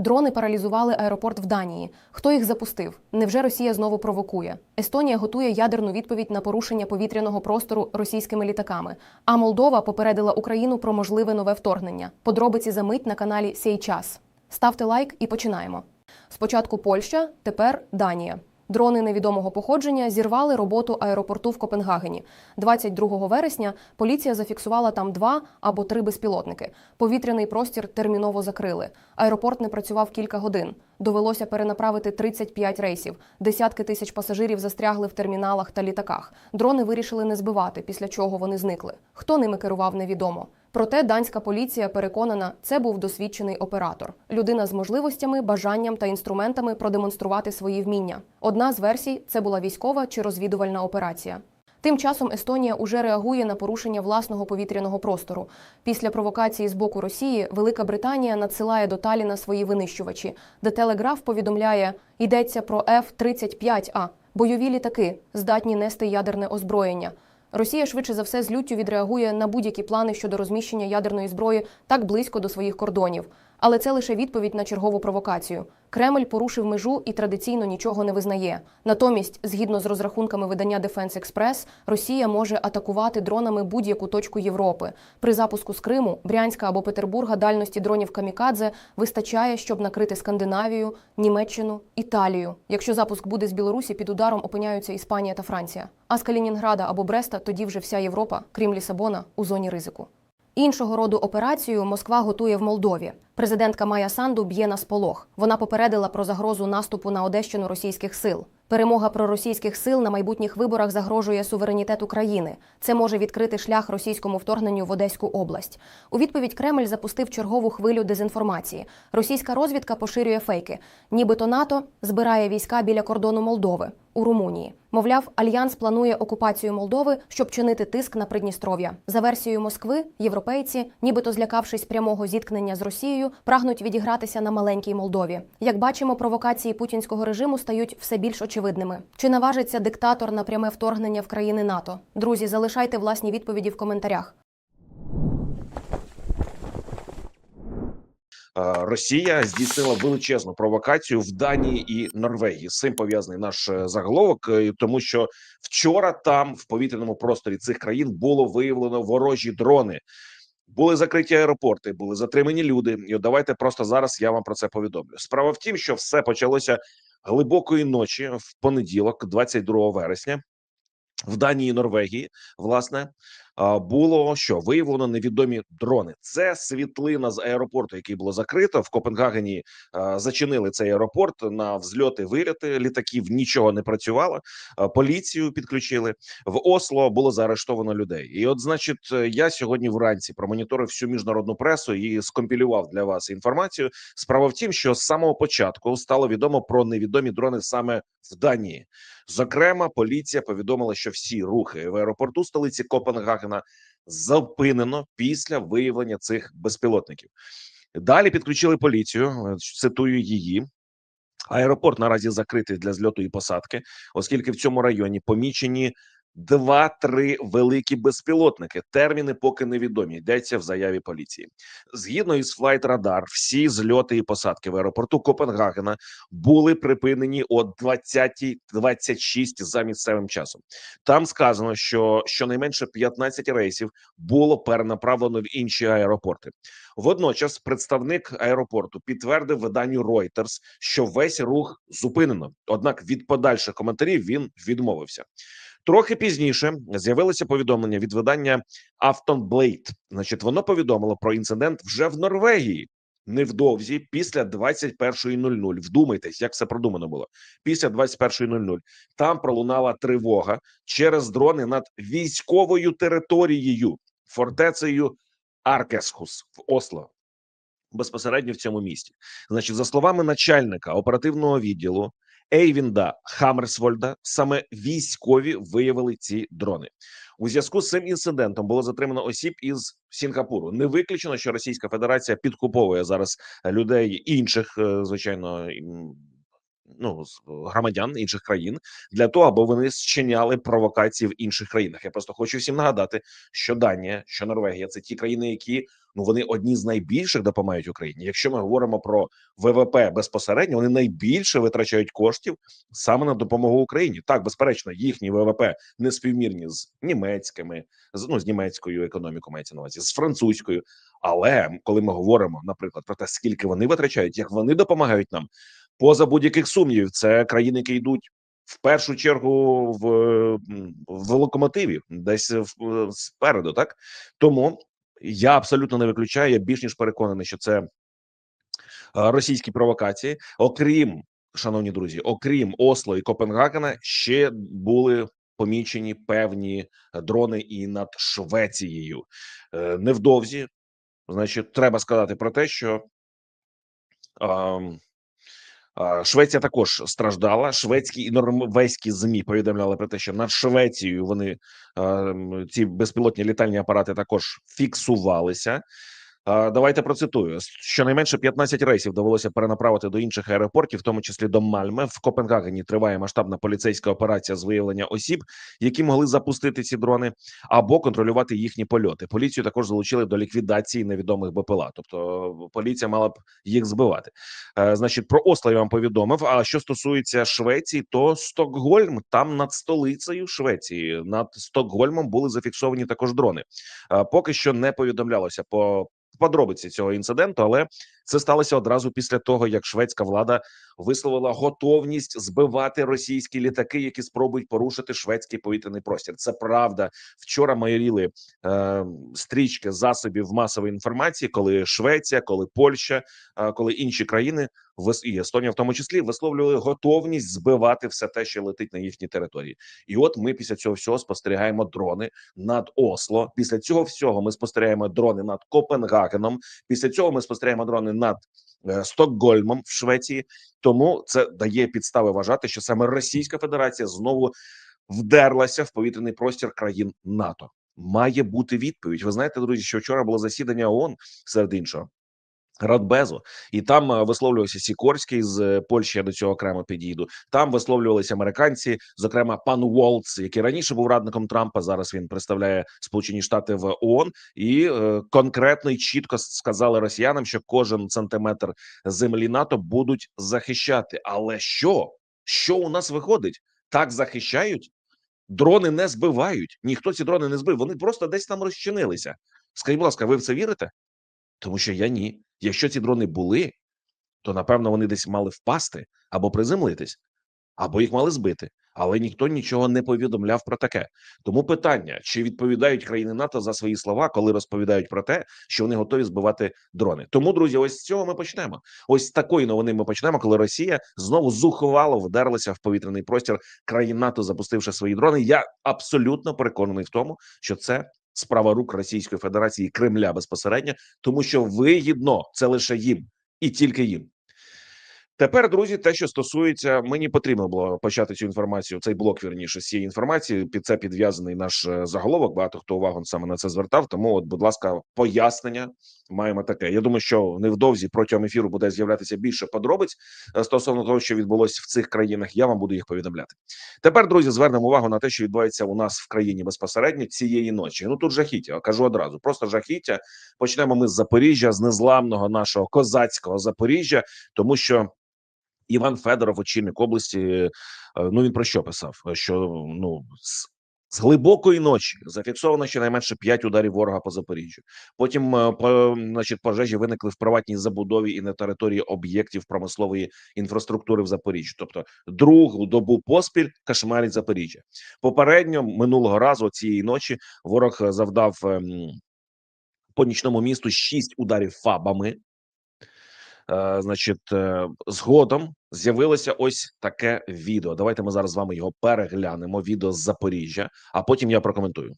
Дрони паралізували аеропорт в Данії. Хто їх запустив? Невже Росія знову провокує? Естонія готує ядерну відповідь на порушення повітряного простору російськими літаками. А Молдова попередила Україну про можливе нове вторгнення. Подробиці за мить на каналі Сей час. Ставте лайк і починаємо. Спочатку Польща, тепер Данія. Дрони невідомого походження зірвали роботу аеропорту в Копенгагені. 22 вересня поліція зафіксувала там два або три безпілотники. Повітряний простір терміново закрили. Аеропорт не працював кілька годин. Довелося перенаправити 35 рейсів. Десятки тисяч пасажирів застрягли в терміналах та літаках. Дрони вирішили не збивати, після чого вони зникли. Хто ними керував, невідомо. Проте данська поліція переконана, це був досвідчений оператор, людина з можливостями, бажанням та інструментами продемонструвати свої вміння. Одна з версій це була військова чи розвідувальна операція. Тим часом Естонія уже реагує на порушення власного повітряного простору. Після провокації з боку Росії Велика Британія надсилає до Таліна свої винищувачі, де Телеграф повідомляє, йдеться про F-35А – бойові літаки, здатні нести ядерне озброєння. Росія швидше за все з люттю відреагує на будь-які плани щодо розміщення ядерної зброї так близько до своїх кордонів. Але це лише відповідь на чергову провокацію. Кремль порушив межу і традиційно нічого не визнає. Натомість, згідно з розрахунками видання Defense Express, Росія може атакувати дронами будь-яку точку Європи. При запуску з Криму, Брянська або Петербурга дальності дронів Камікадзе вистачає, щоб накрити Скандинавію, Німеччину, Італію. Якщо запуск буде з Білорусі, під ударом опиняються Іспанія та Франція. А з Калінінграда або Бреста тоді вже вся Європа, крім Лісабона, у зоні ризику. Іншого роду операцію Москва готує в Молдові. Президентка Майя Санду б'є на сполох. Вона попередила про загрозу наступу на Одещину російських сил. Перемога проросійських сил на майбутніх виборах загрожує суверенітету країни. Це може відкрити шлях російському вторгненню в Одеську область. У відповідь Кремль запустив чергову хвилю дезінформації. Російська розвідка поширює фейки. Нібито НАТО збирає війська біля кордону Молдови у Румунії. Мовляв, альянс планує окупацію Молдови, щоб чинити тиск на Придністров'я. За версією Москви, європейці, нібито злякавшись прямого зіткнення з Росією, прагнуть відігратися на маленькій Молдові. Як бачимо, провокації путінського режиму стають все більш очевидними. Чи наважиться диктатор на пряме вторгнення в країни НАТО? Друзі, залишайте власні відповіді в коментарях. Росія здійснила величезну провокацію в Данії і Норвегії. З цим пов'язаний наш е, заголовок, е, тому що вчора там в повітряному просторі цих країн було виявлено ворожі дрони. Були закриті аеропорти, були затримані люди. І от давайте просто зараз я вам про це повідомлю. Справа в тім, що все почалося глибокої ночі в понеділок, 22 вересня. В Данії і Норвегії власне було що виявлено невідомі дрони. Це світлина з аеропорту, який було закрито в Копенгагені. Зачинили цей аеропорт на взльоти, виліти літаків. Нічого не працювало. Поліцію підключили в Осло. Було заарештовано людей. І, от, значить, е, я сьогодні вранці промоніторив всю міжнародну пресу і скомпілював для вас інформацію. Справа в тім, що з самого початку стало відомо про невідомі дрони саме в Данії. Зокрема, поліція повідомила, що всі рухи в аеропорту столиці Копенгагена зупинено після виявлення цих безпілотників. Далі підключили поліцію. е, Цитую її. Аеропорт наразі закритий для зльоту і посадки, оскільки в цьому районі помічені два-три великі безпілотники. Терміни поки невідомі. Йдеться в заяві поліції. Згідно із Flight Radar, всі зльоти і посадки в аеропорту Копенгагена були припинені о 20.26 за місцевим часом. Там сказано, що щонайменше 15 рейсів було перенаправлено в інші аеропорти. Водночас, представник аеропорту підтвердив виданню Reuters, що весь рух зупинено. Однак від подальших коментарів він відмовився. Трохи пізніше з'явилося повідомлення від видання Afton Blade. Значить, воно повідомило про інцидент вже в Норвегії. Невдовзі після 21.00. Вдумайтесь, як все продумано було. Після 21.00 там пролунала тривога через дрони над військовою територією, фортецею Аркесхус в Осло. Безпосередньо в цьому місті. Значить, за словами начальника оперативного відділу Ейвінда Хаммерсвольда, саме військові виявили ці дрони. У зв'язку з цим інцидентом було затримано осіб із Сінгапуру. Не виключено, що Російська Федерація підкуповує зараз людей інших, е, звичайно, ну з громадян інших країн для того, аби вони зчиняли провокації в інших країнах. Я просто хочу всім нагадати, що Данія, що Норвегія це ті країни, які ну вони одні з найбільших допомагають Україні. Якщо ми говоримо про ВВП безпосередньо, вони найбільше витрачають коштів саме на допомогу Україні. Так, безперечно, їхні ВВП не співмірні з німецькими, з ну з німецькою економікою мається на увазі, з французькою. Але коли ми говоримо, наприклад, про те, скільки вони витрачають, як вони допомагають нам, поза будь-яких сумнівів, це країни, які йдуть в першу чергу в, в локомотиві, десь в, спереду, так тому я абсолютно не виключаю. Я більш ніж переконаний, що це е, російські провокації, окрім шановні друзі, окрім Осло і Копенгагена, ще були помічені певні дрони і над Швецією. Е, Невдовзі, значить, треба сказати про те, що Швеція також страждала. Шведські і норвезькі змі повідомляли про те, що над Швецією вони ці безпілотні літальні апарати також фіксувалися. Давайте процитую: щонайменше 15 рейсів довелося перенаправити до інших аеропортів, в тому числі до Мальме. В Копенгагені триває масштабна поліцейська операція з виявлення осіб, які могли запустити ці дрони або контролювати їхні польоти. Поліцію також залучили до ліквідації невідомих БПЛА. Тобто поліція мала б їх збивати. Е, Значить, про Осло я вам повідомив. А що стосується Швеції, то Стокгольм там над столицею Швеції, над Стокгольмом були зафіксовані також дрони. Е, Поки що не повідомлялося по подробиці цього інциденту, але це сталося одразу після того, як шведська влада висловила готовність збивати російські літаки, які спробують порушити шведський повітряний простір. Це правда. Вчора майоріли е, стрічки засобів масової інформації, коли Швеція, коли Польща, е, коли інші країни і Естонія, в тому числі, висловлювали готовність збивати все те, що летить на їхній території. І от ми після цього всього спостерігаємо дрони над Осло. Після цього всього ми спостерігаємо дрони над Копенгагеном. Після цього ми спостерігаємо дрони над е, Стокгольмом в Швеції. Тому це дає підстави вважати, що саме Російська Федерація знову вдерлася в повітряний простір країн НАТО. Має бути відповідь. Ви знаєте, друзі, що вчора було засідання ООН серед іншого. Радбезу, і там е, висловлювався Сікорський з е, Польщі. Я до цього окремо підійду. Там висловлювалися американці, зокрема пан Уолтс, який раніше був радником Трампа. Зараз він представляє Сполучені Штати в ООН, і е, конкретно і чітко сказали росіянам, що кожен сантиметр землі НАТО будуть захищати. Але що? Що у нас виходить? Так захищають? Дрони не збивають. Ніхто ці дрони не збив. Вони просто десь там розчинилися. Скажіть, будь ласка, ви в це вірите? Тому що я ні. Якщо ці дрони були, то напевно вони десь мали впасти або приземлитись, або їх мали збити. Але ніхто нічого не повідомляв про таке. Тому питання: чи відповідають країни НАТО за свої слова, коли розповідають про те, що вони готові збивати дрони? Тому, друзі, ось з цього ми почнемо. Ось з такої новини ми почнемо, коли Росія знову зухвало вдерлася в повітряний простір країн НАТО, запустивши свої дрони. Я абсолютно переконаний в тому, що це справа рук Російської Федерації і Кремля безпосередньо, тому що вигідно це лише їм і тільки їм. Тепер, друзі, те, що стосується, мені потрібно було почати цю інформацію. Цей блок вірніше з цієї інформації. Під це підв'язаний наш е, заголовок. Багато хто увагу саме на це звертав. Тому, от, будь ласка, пояснення маємо таке. Я думаю, що невдовзі протягом ефіру буде з'являтися більше подробиць е, стосовно того, що відбулося в цих країнах. Я вам буду їх повідомляти. Тепер, друзі, звернемо увагу на те, що відбувається у нас в країні безпосередньо цієї ночі. Ну тут жахіття. Кажу одразу, просто жахіття. Почнемо ми з Запоріжжя, з незламного нашого козацького Запоріжжя, тому що. Іван Федоров, очільник області, е, ну він про що писав? Що ну з, глибокої ночі зафіксовано щонайменше 5 ударів ворога по Запоріжжю. Потім, е, по, значить, пожежі виникли в приватній забудові і на території об'єктів промислової інфраструктури в Запоріжжі. Тобто, другу добу поспіль кошмарить Запоріжжя. Попередньо минулого разу цієї ночі ворог завдав ем, по нічному місту 6 ударів фабами. Е, Значить, е, згодом з'явилося ось таке відео. Давайте ми зараз з вами його переглянемо. Відео з Запоріжжя, а потім я прокоментую.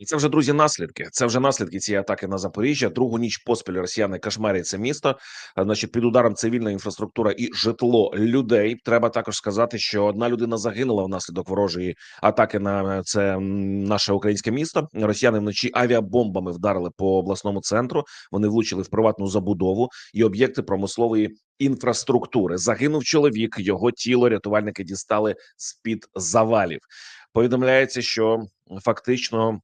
І це вже друзі наслідки. Це вже наслідки цієї атаки на Запоріжжя. Другу ніч поспіль росіяни кошмарять це місто. Значить, під ударом цивільна інфраструктура і житло людей. Треба також сказати, що одна людина загинула внаслідок ворожої атаки на це наше українське місто. Росіяни вночі авіабомбами вдарили по обласному центру. Вони влучили в приватну забудову і об'єкти промислової інфраструктури. Загинув чоловік. Його тіло рятувальники дістали з під завалів. Повідомляється, що фактично.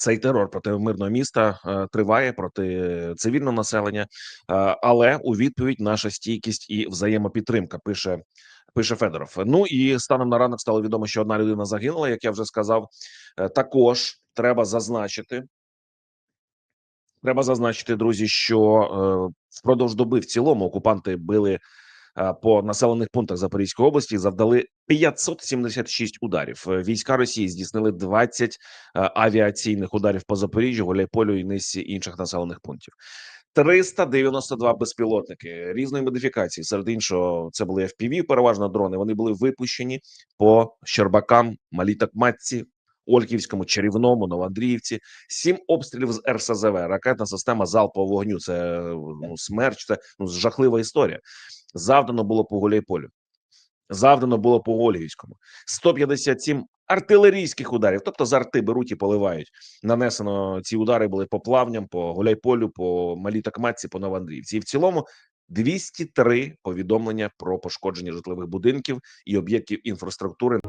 Цей терор проти мирного міста е, триває проти цивільного населення, е, але у відповідь наша стійкість і взаємопідтримка. Пише пише Федоров. Ну і станом на ранок стало відомо, що одна людина загинула. Як я вже сказав, Е, також треба зазначити. Треба зазначити, друзі, що впродовж доби в цілому окупанти били по населених пунктах Запорізької області, завдали 576 ударів. Е, Війська Росії здійснили 20 е, авіаційних ударів по Запоріжжю, Гуляйполю і низці інших населених пунктів. 392 безпілотники різної модифікації. Серед іншого, це були FPV, переважно дрони. Вони були випущені по Щербакам, Малій Такматці, Ольківському, Чарівному, Новоандріївці. Сім обстрілів з РСЗВ, ракетна система залпового вогню. Це ну, смерч, це ну, жахлива історія. Завдано було по Гуляйполю. Завдано було по Ольгівському. 157 артилерійських ударів, тобто з арти беруть і поливають. Нанесено ці удари були по плавням, по Гуляйполю, по Малій Такматці, по Новоандріївці. І в цілому 203 повідомлення про пошкодження житлових будинків і об'єктів інфраструктури.